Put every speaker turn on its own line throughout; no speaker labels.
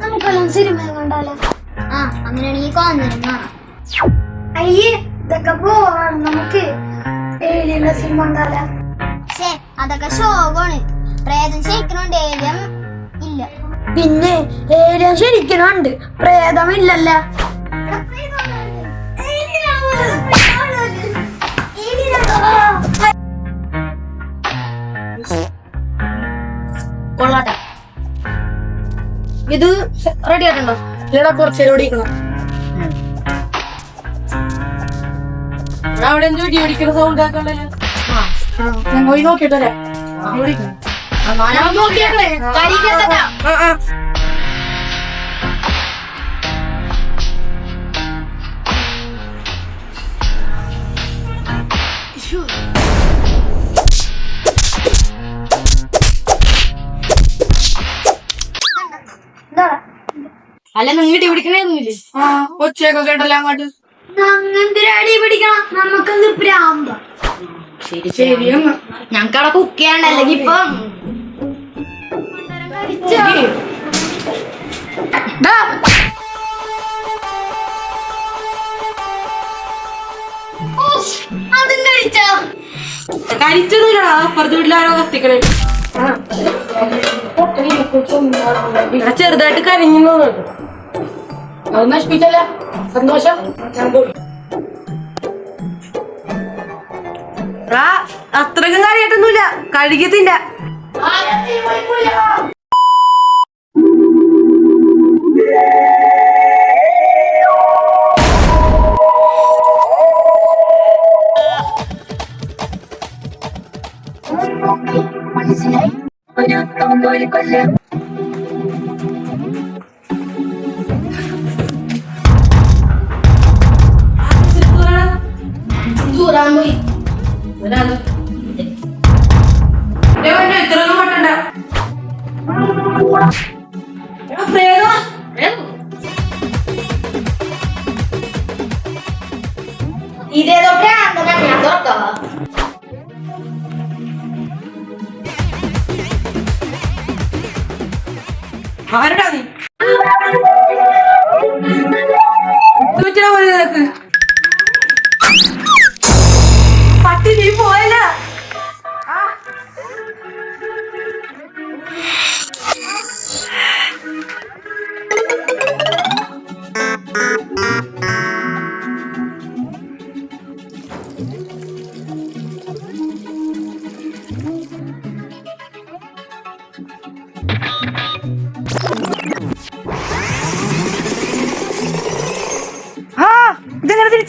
നമുക്കെല്ലാം സിനിമ കണ്ടാലോ?
ആ അങ്ങനെയാണെങ്കിൽ കോന്നിരുന്ന് കാണാം
അയ്യേ ഇതൊക്കെ പോവാണ് നമുക്ക്. സിനിമ കണ്ടാലോ?
പക്ഷേ അതൊക്കെ ശോകമാണ് പ്രേതം ശരിക്കണുണ്ട് ഏലിയം ഇല്ല.
പിന്നെ ഏലിയൻ ശരിക്കുന്നുണ്ട് പ്രേതമില്ലല്ല.
ഇത് റെഡി ആയിട്ടുണ്ടോ
ഇല്ലടാ കുറച്ചേരം ഓടിക്കണം അവിടെ എന്തോ ഇടി ഓടിക്കുന്ന സൗണ്ട് ആക്കണ്ടല്ലോ ഞാൻ പോയി നോക്കിട്ടല്ലേ
ഞാൻ അല്ല നിങ്ങട്ട് പിടിക്കണേന്നില്ലേ
ഒച്ചയൊക്കെ കേട്ടല്ലോ അങ്ങോട്ട്.
ഞങ്ങെന്തിനടി പിടിക്കണം. നമുക്കെന്ത് പ്രാന്ത
ശരി കുക്ക് ചെയ്യാണ്ട് അല്ലെങ്കിൽ ഇപ്പൊ.
അതും കഴിച്ചോ?
കരിച്ചൊന്നുമില്ലടാ അപ്പുറത്തെ വീട്ടിലാരോ കത്തിക്കണേ. ഇവിടെ ചെറുതായിട്ട് കരിഞ്ഞു തോന്നുന്നു അത് നശിപ്പിച്ചല്ല സന്തോഷം ഞാൻ പോയി അത്രക്കും കാര്യമായിട്ടൊന്നുമില്ല കഴുകി തിന്ന
ദൂരാൻ
ഇത്രയൊന്നും പറ്റണ്ട എടാ, പ്രേതമാ.
ഇതേതോ പ്രാന്തനാണ് ഞാൻ തുറക്കാം
ആരടാ നീ? പോലെ നിനക്ക്.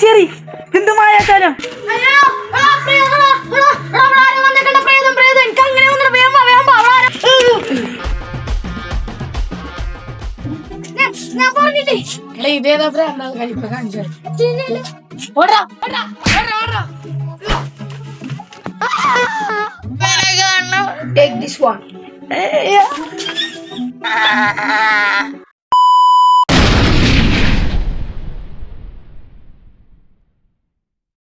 ഇതെങ്ങനെ തിരിച്ചേറി എന്ത് മായാക്കാലം
ഞാൻ പറഞ്ഞില്ലേ?
എടാ ഇതേതാ പ്രാന്താ കഴിപ്പ കാണിച്ചു
Take this one.